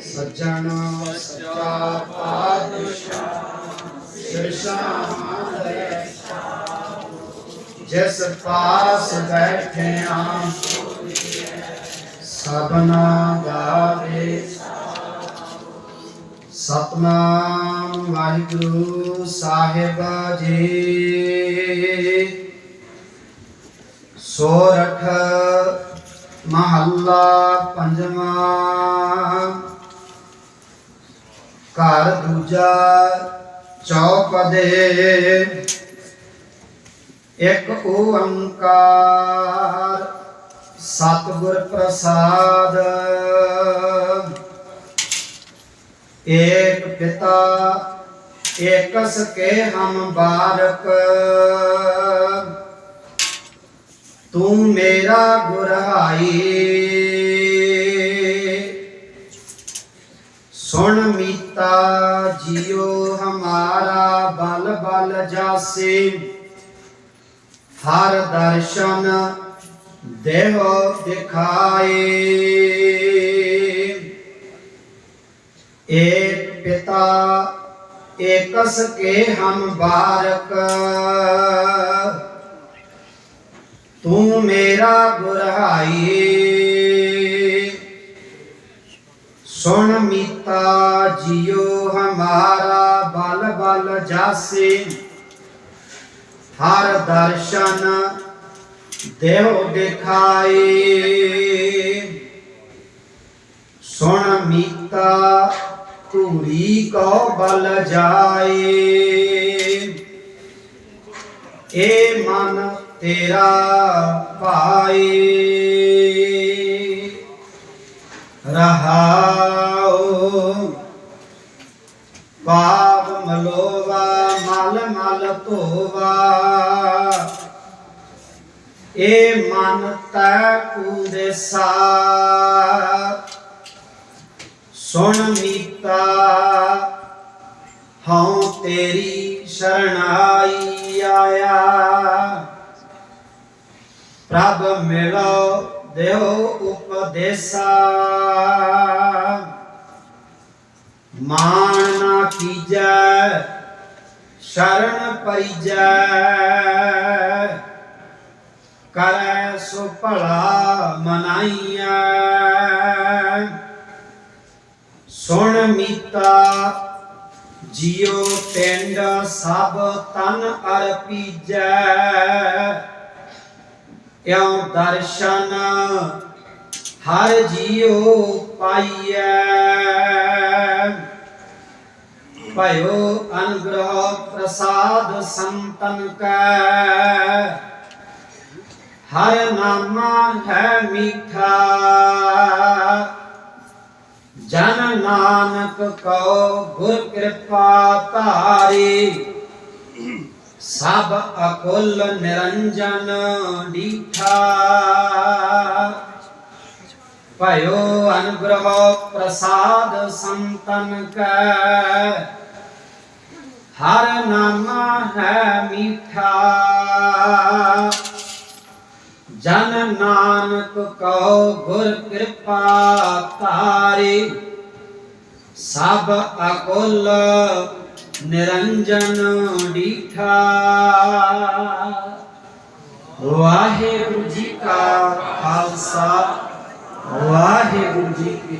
ਸੱਜਣ ਸੱਚਾ ਪਾਤਸ਼ਾਹ ਸਿਰਸ਼ਾਂ ਦੇ ਜਿਸ ਪਾਸ ਬੈਠਿਆ, ਸਭਨਾ ਗਾਵੇ ਸਤਨਾਮ ਵਾਹਿਗੁਰੂ ਸਾਹਿਬ ਜੀ। ਸੋਰਠ ਮਹੱਲਾ ਪੰਜਵਾਂ। ਘਰ ਦੂਜਾ ਚੌਪਦੇ ਇੱਕ ਓੰਕਾਰ ਸਤਿਗੁਰ ਪ੍ਰਸਾਦ। ਏਕ ਪਿਤਾ, ਏਕਸ ਕੇ ਹਮ ਬਾਰਕ ਤੂੰ ਮੇਰਾ ਗੁਰਹਾਈ ਸੁਣ ਜਿਉ ਹਮਾਰਾ ਬਲ ਬਲ ਜਾਸੇ। ਹਰ ਦਰਸ਼ਨ ਦੇਹੋ ਦਿਖਾਏ। ਏਕ ਪਿਤਾ, ਏਕਸ ਕੇ ਹਮ ਬਾਰਕ। ਤੂੰ ਮੇਰਾ ਗੁਰਹਾਈ ਸੁਣ ਮੀਤਾ ਜਿਉ ਹਮਾਰਾ ਬਲ ਬਲ ਜਾਸੇ। ਹਰ ਦਰਸ਼ਨ ਦੇਹ ਦਿਖਾਏ। ਸੁਣ ਮੀਤਾ ਧੂਰੀ ਕੋ ਬਲ ਜਾਏ। ਏ ਮਨ ਤੇਰਾ ਭਾਏ। ਰਹਾਉ ਮਲੋਵਾ, ਮਲ ਮਲ ਧੋਵਾ। ਏ ਮਨ ਤੈ ਕੁਦੇਸਾ ਸੁਣ ਮੀਤਾ, ਹਉ ਤੇਰੀ ਸ਼ਰਣਾਈ ਆਇਆ। ਪ੍ਰਭ ਮਿਲੋ ਦੇਉ ਉਪਦੇਸਾ। ਮਾਨ ਨਾ ਕੀਜੈ, ਸ਼ਰਨ ਪਈਜੈ। ਕਰੈ ਸੋ ਭਲਾ ਮਨਾਈਐ। ਸੁਣ ਮੀਤਾ, ਜਿਉ ਪਿੰਡ ਸਭ ਤਨ ਅਰਪੀਜੈ ਇਉ ਦਰਸ਼ਨ ਹਰ ਜੀਉ ਪਾਈਐ। ਭਇਓ ਅਨੁਗ੍ਰਹ ਪ੍ਰਸਾਦ ਸੰਤਨ ਕੈ ਹਰ ਨਾਮਾ ਹੈ ਮੀਠਾ। ਜਨ ਨਾਨਕ ਕਉ ਗੁਰ ਕਿਰਪਾ ਧਾਰੀ। ਸਭ ਅਕੁਲ ਨਿਰੰਜਨ ਡੀਠਾ ਭਇਓ ਅਨੁਗ੍ਰਹ ਪ੍ਰਸਾਦ ਸੰਤਨ ਕੈ। ਹਰ ਨਾਮਾ ਹੈ ਮੀਠਾ। ਜਨ ਨਾਨਕ ਕਉ ਗੁਰ ਕਿਰਪਾ ਧਾਰੀ। ਸਭ ਅਕੁਲ ਨਿਰੰਜਨ ਡੀਠਾ। ਵਾਹਿਗੁਰੂ ਜੀ ਕਾ ਖਾਲਸਾ। ਵਾਹਿਗੁਰੂ ਜੀ ਕੀ